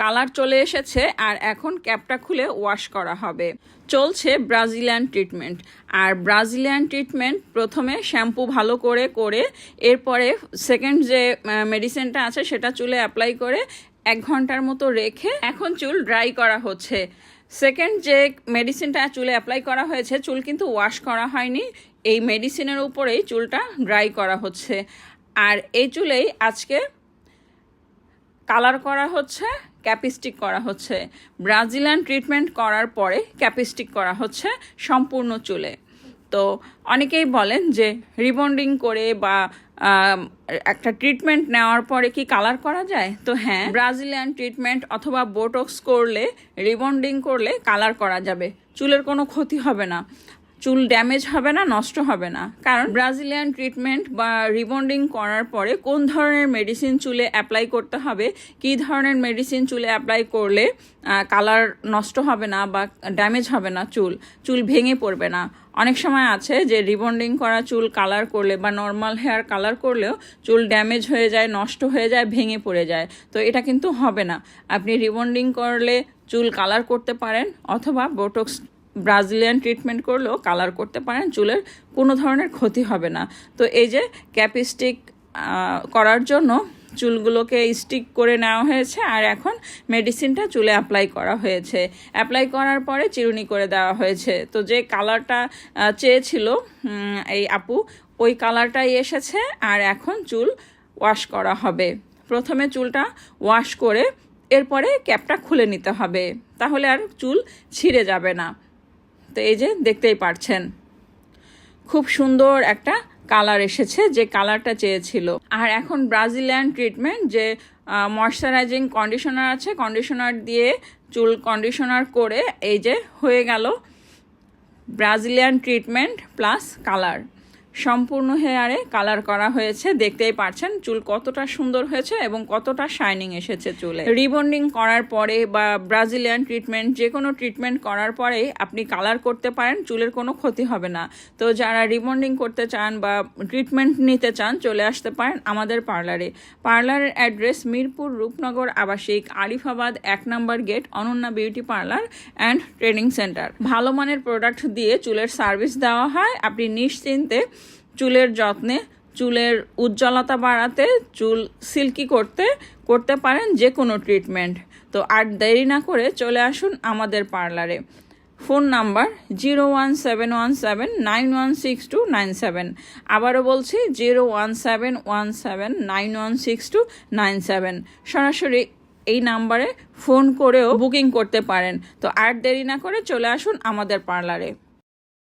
Colour চলে এসেছে আর এখন ক্যাপটা খুলে ওয়াশ করা হবে। চলছে ব্রাজিলিয়ান ট্রিটমেন্ট। আর ব্রাজিলিয়ান ট্রিটমেন্ট প্রথমে শ্যাম্পু ভালো করে করে এরপরে সেকেন্ড যে মেডিসিনটা আছে সেটা চুলে অ্যাপ্লাই করে এক ঘণ্টার মতো রেখে এখন চুল ড্রাই করা হচ্ছে। সেকেন্ড যে মেডিসিনটা চুলে অ্যাপ্লাই করা হয়েছে, চুল কিন্তু ওয়াশ করা হয়নি। এই মেডিসিনের উপরেই চুলটা ড্রাই করা হচ্ছে। আর এই চুলেই আজকে কালার করা হচ্ছে ক্যাপিস্টিক করা হচ্ছে। ব্রাজিলিয়ান ট্রিটমেন্ট করার পরে ক্যাপিস্টিক করা হচ্ছে সম্পূর্ণ চুলে। তো অনেকেই বলেন যে রিবন্ডিং করে বা একটা ট্রিটমেন্ট নেওয়ার পরে কি কালার করা যায়? তো হ্যাঁ ব্রাজিলিয়ান ট্রিটমেন্ট অথবা বোটক্স করলে, রিবন্ডিং করলে কালার করা যাবে। চুলের কোনো ক্ষতি হবে না। চুল ড্যামেজ হবে না, নষ্ট হবে না। কারণ ব্রাজিলিয়ান ট্রিটমেন্ট বা রিবন্ডিং করার পরে কোন ধরনের মেডিসিন চুলে অ্যাপ্লাই করতে হবে, কী ধরনের মেডিসিন চুলে অ্যাপ্লাই করলে কালার নষ্ট হবে না বা ড্যামেজ হবে না চুল চুল ভেঙে পড়বে না। অনেক সময় আছে যে রিবন্ডিং করা চুল কালার করলে বা নর্মাল হেয়ার কালার করলেও চুল ড্যামেজ হয়ে যায়, নষ্ট হয়ে যায়, ভেঙে পড়ে যায়। তো এটা কিন্তু হবে না। আপনি রিবন্ডিং করলে চুল কালার করতে পারেন অথবা বোটক্স ব্রাজিলিয়ান ট্রিটমেন্ট করলেও কালার করতে পারেন, চুলের কোনো ধরনের ক্ষতি হবে না। তো এই যে ক্যাপিস্টিক করার জন্য চুলগুলোকে স্টিক করে নেওয়া হয়েছে আর এখন মেডিসিনটা চুলে অ্যাপ্লাই করা হয়েছে। অ্যাপ্লাই করার পরে চিরুনি করে দেওয়া হয়েছে। তো যে কালারটা চেয়েছিল এই আপু, ওই কালারটাই এসেছে আর এখন চুল ওয়াশ করা হবে। প্রথমে চুলটা ওয়াশ করে এরপরে ক্যাপটা খুলে নিতে হবে। তাহলে আর চুল ছিঁড়ে যাবে না। তো এই যে দেখতেই পারছেন। খুব সুন্দর একটা কালার এসেছে যে কালারটা চেয়েছিল। আর এখন ব্রাজিলিয়ান ট্রিটমেন্ট যে ময়শ্চারাইজিং কন্ডিশনার আছে কন্ডিশনার দিয়ে চুল কন্ডিশনার করে এই যে হয়ে গেল ব্রাজিলিয়ান ট্রিটমেন্ট প্লাস কালার সম্পূর্ণ হেয়ারে কালার করা হয়েছে। দেখতেই পারছেন, চুল কতটা সুন্দর হয়েছে এবং কতটা শাইনিং এসেছে চুলে। রিবন্ডিং করার পরে বা ব্রাজিলিয়ান ট্রিটমেন্ট যে কোনো ট্রিটমেন্ট করার পরে আপনি কালার করতে পারেন, চুলের কোনো ক্ষতি হবে না। তো যারা রিবন্ডিং করতে চান বা ট্রিটমেন্ট নিতে চান, চলে আসতে পারেন আমাদের পার্লারে। পার্লারের অ্যাড্রেস মিরপুর রূপনগর আবাসিক, আরিফাবাদ এক number gate, Ananya beauty parlour and training centre. ভালো মানের প্রোডাক্ট দিয়ে চুলের সার্ভিস দেওয়া হয়। আপনি নিশ্চিন্তে চুলের যত্নে, চুলের উজ্জ্বলতা বাড়াতে, চুল সিল্কি করতে করতে পারেন যে কোনো ট্রিটমেন্ট। তো আর দেরি না করে চলে আসুন আমাদের পার্লারে। Phone number zero one seven one seven nine one six two nine seven. আবারও বলছি zero one seven one seven nine one six two nine seven. সরাসরি এই নাম্বারে ফোন করেও বুকিং করতে পারেন। তো আর দেরি না করে চলে আসুন আমাদের পার্লারে।